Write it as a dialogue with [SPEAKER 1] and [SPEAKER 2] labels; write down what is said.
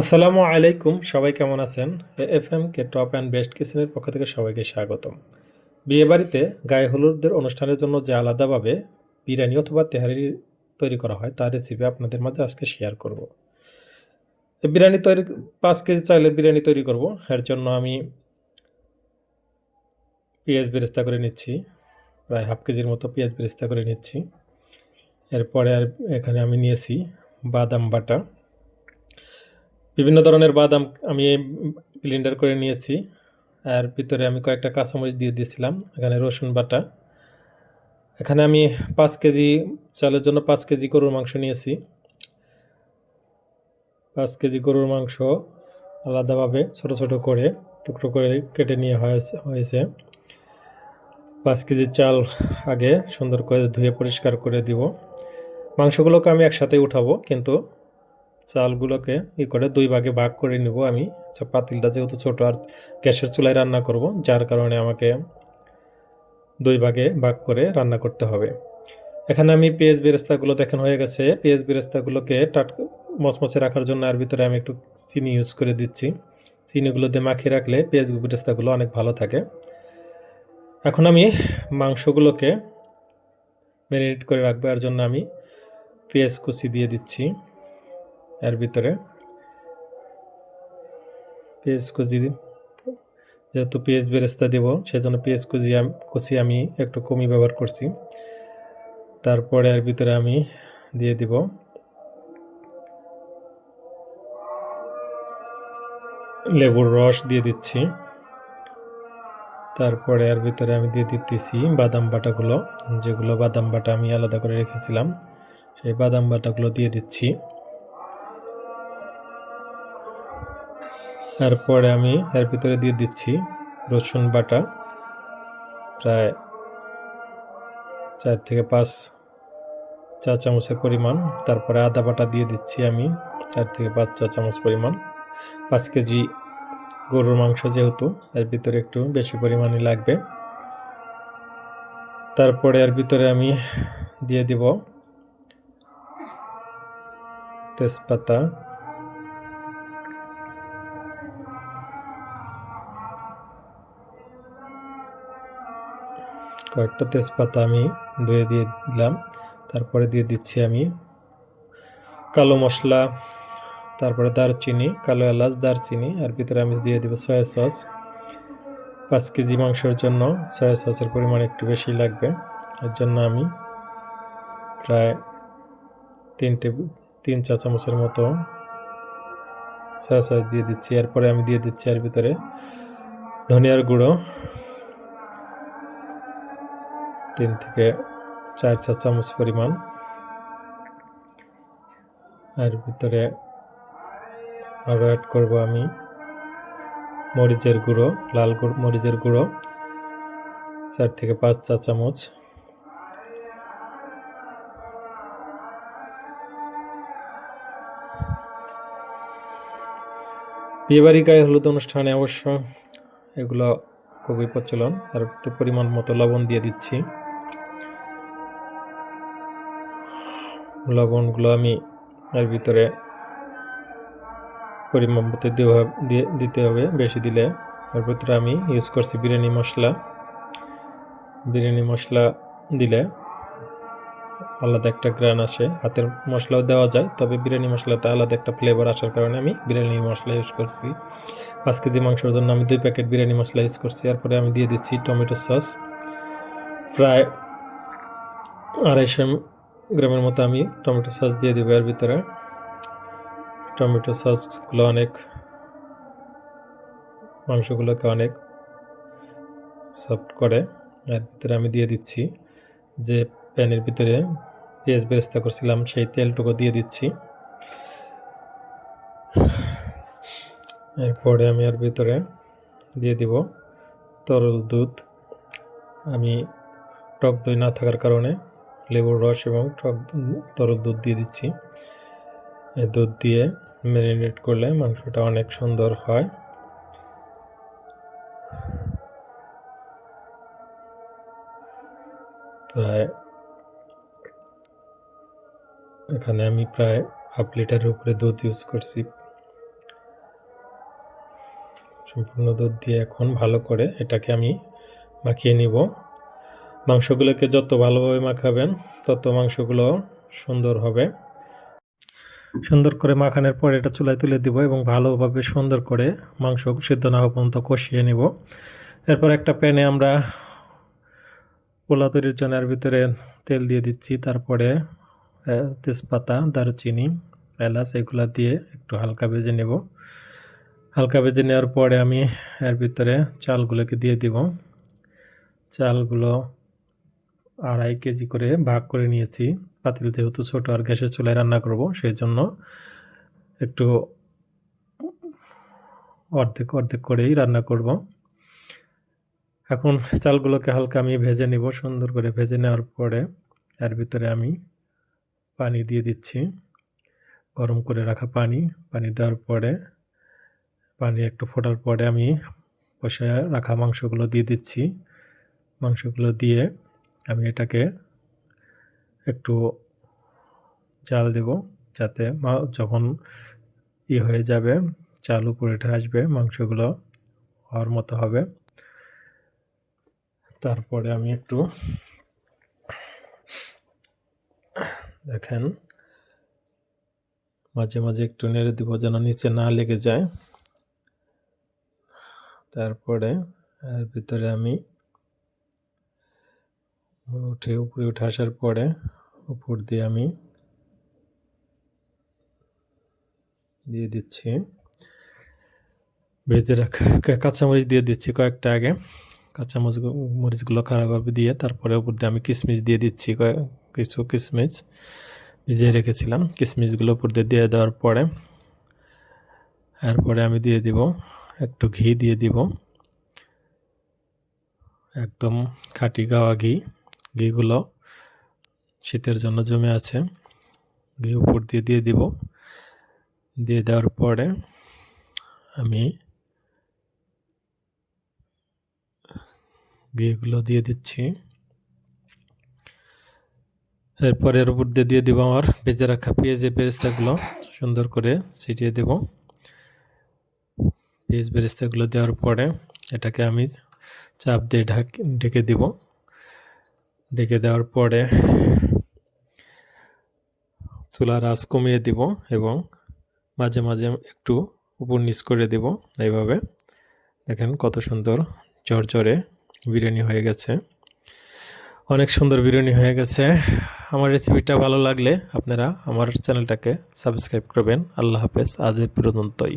[SPEAKER 1] আসসালামু আলাইকুম, সবাই কেমন আছেন? F M K top and best কিচেনের পক্ষ থেকে সবাইকে স্বাগতম। বিয়েবাড়িতে গায়ে হলুদদের অনুষ্ঠানের জন্য যে আলাদাভাবে বিরিয়ানি অথবা তেহারি তৈরি করা হয়, তার রেসিপি আপনাদের মাঝে আজকে শেয়ার করব। বিরিয়ানি তৈরি, পাঁচ কেজি চাইলের বিরিয়ানি তৈরি করব। এর জন্য আমি পেঁয়াজ বেরেস্তা করে নিচ্ছি, প্রায় হাফ কেজির মতো পেঁয়াজ বেরেস্তা করে নিচ্ছি। এরপরে আর এখানে আমি নিয়েছি বাদাম বাটা। বিভিন্ন ধরনের বাদাম আমি ব্লেন্ডার করে নিয়েছি। আর ভিতরে আমি কয়েকটা কাঁচামরিচ দিয়ে দিয়েছিলাম, এখানে রসুন বাটা। এখানে আমি পাঁচ কেজি, চালের জন্য পাঁচ কেজি গরুর মাংস নিয়েছি। পাঁচ কেজি গরুর মাংস আলাদাভাবে ছোট ছোট করে, টুকরো করে কেটে নিয়ে হয়েছে। পাঁচ কেজি চাল আগে সুন্দর করে ধুয়ে পরিষ্কার করে দিব। মাংসগুলোকে আমি একসাথে উঠাবো, কিন্তু চালগুলোকে ই করে দুই ভাগে ভাগ করে নিব আমি। আচ্ছা, পাতিলটা যেহেতু ছোট আর গ্যাসের চুলায় রান্না করব যার কারণে আমাকে দুই ভাগে ভাগ করে রান্না করতে হবে। এখানে আমি পেঁয়াজ বেরেস্তাগুলো দেখেন হয়ে গেছে। পেঁয়াজ বেরেস্তাগুলোকে টাটকা মচমচে রাখার জন্য আর ভিতরে আমি একটু চিনি ইউজ করে দিচ্ছি। চিনিগুলো দিয়ে মাখিয়ে রাখলে পেঁয়াজ বেরেস্তাগুলো অনেক ভালো থাকে। এখন আমি মাংসগুলোকে ম্যারিনেট করে রাখব এর জন্য আমি পেঁয়াজ কুচি দিয়ে দিচ্ছি। এর ভিতরে। পেঁয়াজ কুচি যেহেতু পেঁয়াজ বেরেস্তা দেব, সেজন্য পেঁয়াজ কুচি কুচি আমি একটু কমই ব্যবহার করছি। তারপরে এর ভিতরে আমি দিয়ে দিব। লেবুর রস দিয়ে দিচ্ছি। তারপরে এর ভিতরে আমি দিয়ে দিতেছি বাদাম বাটাগুলো, যেগুলো বাদাম বাটা আমি আলাদা করে রেখেছিলাম। সেই বাদাম বাটাগুলো দিয়ে দিচ্ছি। তারপরে আমি এর ভিতরে দিয়ে দিচ্ছি রসুন বাটা, প্রায় চার থেকে পাঁচ চা চামচের পরিমাণ। তারপরে আদা বাটা দিয়ে দিচ্ছি আমি চার থেকে পাঁচ চা চামচ পরিমাণ। পাঁচ কেজি গরুর মাংস যেহেতু, এর ভিতরে একটু বেশি পরিমাণে লাগবে। তারপরে এর ভিতরে আমি দিয়ে দিব তেজপাতা কয়েকটা তেজপাতা আমি ধুয়ে দিয়ে দিলাম। তারপরে দিয়ে দিচ্ছি আমি কালো মশলা, তারপরে দারচিনি, কালো এলাচ, দারচিনি আর ভিতরে আমি দিয়ে দেবো সয়া সস। পাঁচ কেজি মাংসের জন্য সয়া সসের পরিমাণ একটু বেশি লাগবে। এর জন্য আমি প্রায় তিন টেবিল তিন চা চামচের মতো সয়া সস দিয়ে দিচ্ছি। এরপরে আমি দিয়ে দিচ্ছি এর ভিতরে ধনিয়ার গুঁড়ো তিন থেকে চার চা চামচ পরিমাণ। আর ভিতরে আরও অ্যাড করব আমি মরিচের গুঁড়ো, লাল গুঁড়ো, মরিচের গুঁড়ো, চার থেকে পাঁচ চা চামচ। বিয়েবাড়ি গায়ে হলুদ অনুষ্ঠানে অবশ্য এগুলো খুবই প্রচলন, আর পরিমাণ মতো লবণ দিয়ে দিচ্ছি। লবণগুলো আমি এর ভিতরে পরিমাণ মতো দিতে হবে বেশি দিলে। এর ভিতরে আমি ইউজ করছি বিরিয়ানি মশলা। বিরিয়ানি মশলা দিলে আলাদা একটা গ্রান আসে। হাতের মশলাও দেওয়া যায়, তবে বিরিয়ানি মশলাটা আলাদা একটা ফ্লেভার আসার কারণে আমি বিরিয়ানি মশলা ইউজ করছি। পাঁচ কেজি মাংসের জন্য আমি দুই প্যাকেট বিরিয়ানি মশলা ইউজ করছি। এরপরে আমি দিয়ে দিচ্ছি টমেটো সস প্রায় আড়াইশো গ্রামের মতো আমি টমেটো সস দিয়ে দেবো এর ভিতরে। টমেটো সসগুলো অনেক, মাংসগুলোকে অনেক সফট করে। এর ভিতরে আমি দিয়ে দিচ্ছি যে প্যানের ভিতরে পেঁয়াজ বেরেস্তা করছিলাম, সেই তেলটুকু দিয়ে দিচ্ছি। এরপরে আমি এর ভিতরে দিয়ে দিব তরল দুধ। আমি টক দই না থাকার কারণে লেবুর রস এবং টক তরল দুধ দিয়ে দিচ্ছি। দুধ দিয়ে ম্যারিনেট করলে মাংসটা অনেক সুন্দর হয়। প্রায় এখানে আমি প্রায় হাফ লিটারের উপরে দুধ ইউজ করছি। সম্পূর্ণ দুধ দিয়ে এখন ভালো করে এটাকে আমি মাখিয়ে নিব। মাংসগুলোকে যত ভালোভাবে মাখাবেন, তত মাংসগুলো সুন্দর হবে। সুন্দর করে মাখানোর পর এটা চুলায় তুলে দিব এবং ভালোভাবে সুন্দর করে মাংস সিদ্ধ না হওয়া পর্যন্ত কষিয়ে নিব। এরপর একটা প্যানে আমরা পোলা তৈরির জন্য এর ভিতরে তেল দিয়ে দিচ্ছি, তারপরে তেজপাতা, দারুচিনি, এলাচ এগুলো দিয়ে একটু হালকা ভেজে নেব। হালকা ভেজে নেওয়ার পরে আমি এর ভিতরে চালগুলোকে দিয়ে দিব। চালগুলো আড়াই কেজি করে ভাগ করে নিয়েছি। পাতিল যেহেতু ছোটো আর গ্যাসের চুলায় রান্না করব সেই জন্য একটু অর্ধেক অর্ধেক করেই রান্না করব। এখন চালগুলোকে হালকা আমি ভেজে নিব, সুন্দর করে ভেজে নেওয়ার পরে এর ভিতরে আমি পানি দিয়ে দিচ্ছি। গরম করে রাখা পানি পানি দেওয়ার পরে, পানি একটু ফোটার পরে আমি বসে রাখা মাংসগুলো দিয়ে দিচ্ছি। মাংসগুলো দিয়ে আমি এটাকে একটু জাল দেব যাতে মা- যখন ই হয়ে যাবে, চাল উপরে উঠে আসবে, মাংসগুলো হওয়ার মতো হবে। তারপরে আমি একটু দেখেন, মাঝে মাঝে একটু নেড়ে দিব যেন নিচে না লেগে যায়। তারপরে এর ভিতরে আমি উঠে উপরে উঠে আসার পরে উপর দিয়ে আমি দিয়ে দিচ্ছি। ভেজে রাখা কাঁচামরিচ দিয়ে দিচ্ছি কয়েকটা আগে। কাঁচামরিচ মরিচগুলো খারাপভাবে দিয়ে তারপরে উপর দিয়ে আমি কিশমিশ দিয়ে দিচ্ছি কিছু কিশমিশ ভিজিয়ে রেখেছিলাম। কিশমিশগুলো উপর দিয়ে দিয়ে দেওয়ার পরে এরপরে আমি দিয়ে দিব একটু ঘি দিয়ে দিব। একদম খাঁটি গাওয়া ঘি। ঘিগুলো শীতের জন্য জমে আছে। ঘি উপর দিয়ে দিয়ে দিব। দিয়ে দেওয়ার পরে আমি ঘিগুলো দিয়ে দিচ্ছি। এরপর এর উপর দিয়ে দিয়ে দিব আমার ভেজে রাখা পেঁয়াজের বেরেস্তাগুলো সুন্দর করে ছিটিয়ে দেব। পেঁয়াজ বেরেস্তাগুলো দেওয়ার পরে এটাকে আমি চাপ দিয়ে ঢাক, ঢেকে দিব। ঢেকে দেওয়ার পরে চুলার আঁচ কমিয়ে দিব এবং মাঝে মাঝে একটু উপর নিচ করে দেব এইভাবে। দেখেন কত সুন্দর ঝরঝরে বিরিয়ানি হয়ে গেছে। অনেক সুন্দর বিরিয়ানি হয়ে গেছে। আমার রেসিপিটা ভালো লাগলে আপনারা আমার চ্যানেলটাকে সাবস্ক্রাইব করবেন। আল্লাহ হাফেজ। আজ এ পর্যন্তই।